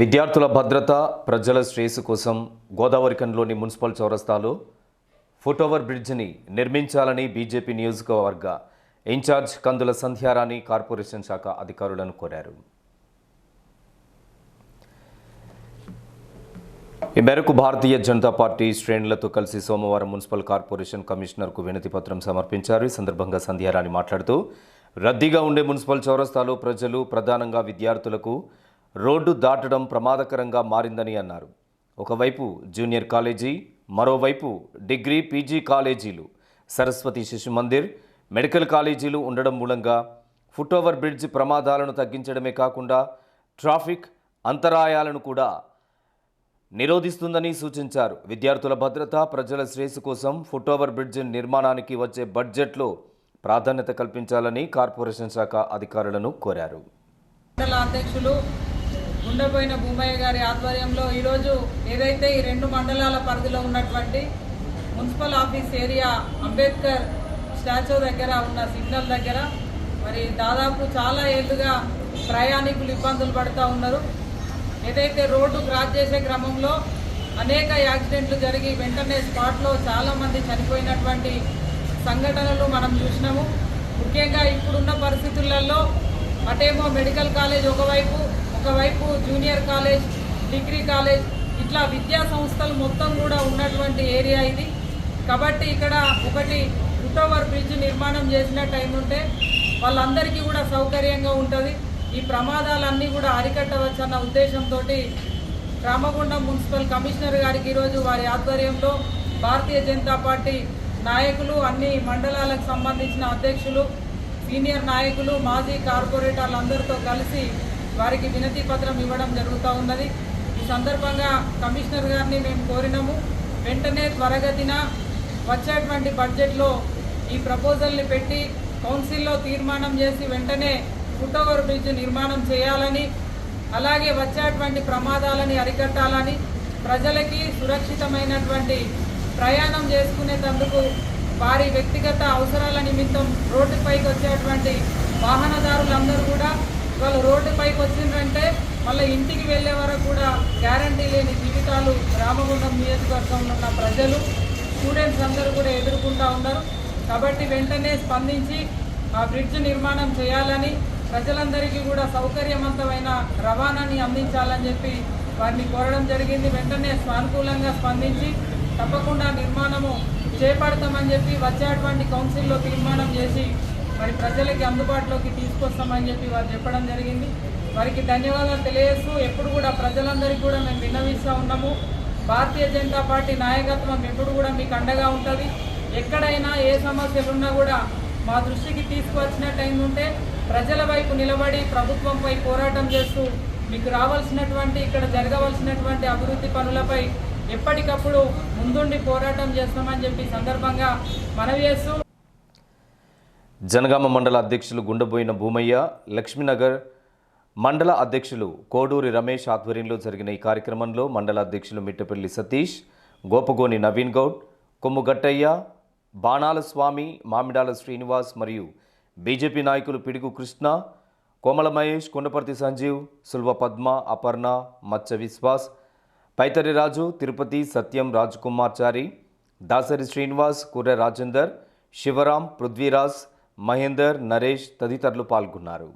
విద్యార్థుల భద్రత ప్రజల శ్రేయస్సు కోసం గోదావరికంలోని మున్సిపల్ చౌరస్తాలో ఫుట్ఓవర్ బ్రిడ్జ్ని నిర్మించాలని బీజేపీ నియోజకవర్గ ఇన్ఛార్జ్ కందుల సంధ్యారాణి కార్పొరేషన్ శాఖ అధికారులను కోరారు. ఈ మేరకు భారతీయ జనతా పార్టీ శ్రేణులతో కలిసి సోమవారం మున్సిపల్ కార్పొరేషన్ కమిషనర్కు వినతిపత్రం సమర్పించారు. ఈ సందర్భంగా సంధ్యారాణి మాట్లాడుతూ రద్దీగా ఉండే మున్సిపల్ చౌరస్తాలో ప్రజలు ప్రధానంగా విద్యార్థులకు రోడ్డు దాటడం ప్రమాదకరంగా మారిందని అన్నారు. ఒకవైపు జూనియర్ కాలేజీ మరోవైపు డిగ్రీ పీజీ కాలేజీలు. సరస్వతి శిశు మందిర్ మెడికల్ కాలేజీలు ఉండడం మూలంగా ఫుట్ఓవర్ బ్రిడ్జ్ ప్రమాదాలను తగ్గించడమే కాకుండా ట్రాఫిక్ అంతరాయాలను కూడా నిరోధిస్తుందని సూచించారు. విద్యార్థుల భద్రత ప్రజల శ్రేయస్సు కోసం ఫుట్ఓవర్ బ్రిడ్జ్ నిర్మాణానికి వచ్చే బడ్జెట్లో ప్రాధాన్యత కల్పించాలని కార్పొరేషన్ శాఖ అధికారులను కోరారు. మండల అధ్యక్షులు గుండెపోయిన భూమయ్య గారి ఆధ్వర్యంలో ఈరోజు ఏదైతే ఈ రెండు మండలాల పరిధిలో ఉన్నటువంటి municipal office area Ambedkar statue దగ్గర ఉన్న సిగ్నల్ దగ్గర మరి దాదాపు చాలా ఏళ్ళుగా ప్రయాణికులు ఇబ్బందులు పడుతూ ఉన్నారు. ఏదైతే రోడ్డు క్రాస్ చేసే క్రమంలో అనేక యాక్సిడెంట్లు జరిగి వెంటనే స్పాట్లో చాలామంది చనిపోయినటువంటి సంఘటనలు మనం చూసినాము. ముఖ్యంగా ఇప్పుడున్న పరిస్థితులలో అటేమో మెడికల్ కాలేజ్ ఒకవైపు ఒకవైపు జూనియర్ కాలేజ్ డిగ్రీ కాలేజ్ ఇట్లా విద్యా సంస్థలు మొత్తం కూడా ఉన్నటువంటి ఏరియా ఇది. కాబట్టి ఇక్కడ ఒకటి ఫుట్ఓవర్ బ్రిడ్జ్ నిర్మాణం చేసినట్టు ఉంటే వాళ్ళందరికీ కూడా సౌకర్యంగా ఉంటుంది. ఈ ప్రమాదాలన్నీ కూడా అరికట్టవచ్చన్న ఉద్దేశంతో రామగుండం మున్సిపల్ కమిషనర్ గారికి ఈరోజు వారి ఆధ్వర్యంలో భారతీయ జనతా పార్టీ నాయకులు అన్ని మండలాలకు సంబంధించిన అధ్యక్షులు సీనియర్ నాయకులు మాజీ కార్పొరేటర్లు అందరితో కలిసి వారికి వినతి పత్రం ఇవ్వడం జరుగుతూ ఉన్నది. ఈ సందర్భంగా కమిషనర్ గారిని మేము కోరినాము. వెంటనే త్వరగతిన వచ్చేటువంటి బడ్జెట్లో ఈ ప్రపోజల్ని పెట్టి కౌన్సిల్లో తీర్మానం చేసి వెంటనే ఫుట్ఓవర్ బ్రిడ్జ్ నిర్మాణం చేయాలని అలాగే వచ్చేటువంటి ప్రమాదాలని అరికట్టాలని ప్రజలకి సురక్షితమైనటువంటి ప్రయాణం చేసుకునేటందుకు వారి వ్యక్తిగత అవసరాల నిమిత్తం రోడ్డుపైకి వచ్చేటువంటి వాహనదారులందరూ కూడా వాళ్ళు రోడ్డుపైకి వచ్చిందంటే మళ్ళీ ఇంటికి వెళ్ళే వరకు కూడా గ్యారంటీ లేని జీవితాలు రామగుండం నియోజకవర్గంలో ఉన్న ప్రజలు స్టూడెంట్స్ అందరూ కూడా ఎదుర్కొంటూ ఉన్నారు. కాబట్టి వెంటనే స్పందించి ఆ బ్రిడ్జ్ నిర్మాణం చేయాలని ప్రజలందరికీ కూడా సౌకర్యవంతమైన రవాణాని అందించాలని చెప్పి వారిని కోరడం జరిగింది. వెంటనే సానుకూలంగా స్పందించి తప్పకుండా నిర్మాణము చేపడతామని చెప్పి వచ్చేటువంటి కౌన్సిల్లో తీర్మానం చేసి మరి ప్రజలకి అందుబాటులోకి తీసుకొస్తామని చెప్పి వారు చెప్పడం జరిగింది. వారికి ధన్యవాదాలు తెలియజేస్తూ ఎప్పుడు కూడా ప్రజలందరికీ కూడా మేము విన్నవిస్తూ ఉన్నాము. భారతీయ జనతా పార్టీ నాయకత్వం ఎప్పుడు కూడా మీకు అండగా ఉంటుంది. ఎక్కడైనా ఏ సమస్యలు ఉన్నా కూడా మా దృష్టికి తీసుకువచ్చినట్టు ప్రజల వైపు నిలబడి ప్రభుత్వంపై పోరాటం చేస్తూ మీకు రావాల్సినటువంటి ఇక్కడ జరగవలసినటువంటి అభివృద్ధి పనులపై ఎప్పటికప్పుడు ముందుండి పోరాటం చేస్తామని చెప్పి సందర్భంగా మనవి చేస్తూ జనగామ మండల అధ్యక్షులు గుండబోయిన భూమయ్య లక్ష్మీనగర్ మండల అధ్యక్షులు కోడూరి రమేష్ ఆధ్వర్యంలో జరిగిన ఈ కార్యక్రమంలో మండల అధ్యక్షులు మిట్టపల్లి సతీష్ గోపగోని నవీన్ గౌడ్ కొమ్ముగట్టయ్య బాణాల స్వామి మామిడాల శ్రీనివాస్ మరియు బీజేపీ నాయకులు పిడుగు కృష్ణ కోమల మహేష్ కొండపర్తి సంజీవ్ సుల్వ పద్మ అపర్ణ మచ్చ విశ్వాస్ పైతరి రాజు తిరుపతి సత్యం రాజ్ కుమార్చారి దాసరి శ్రీనివాస్ కుర్ర రాజేందర్ శివరాం పృథ్వీరాజ్ మహేందర్ నరేష్ తదితరులు పాల్గొన్నారు.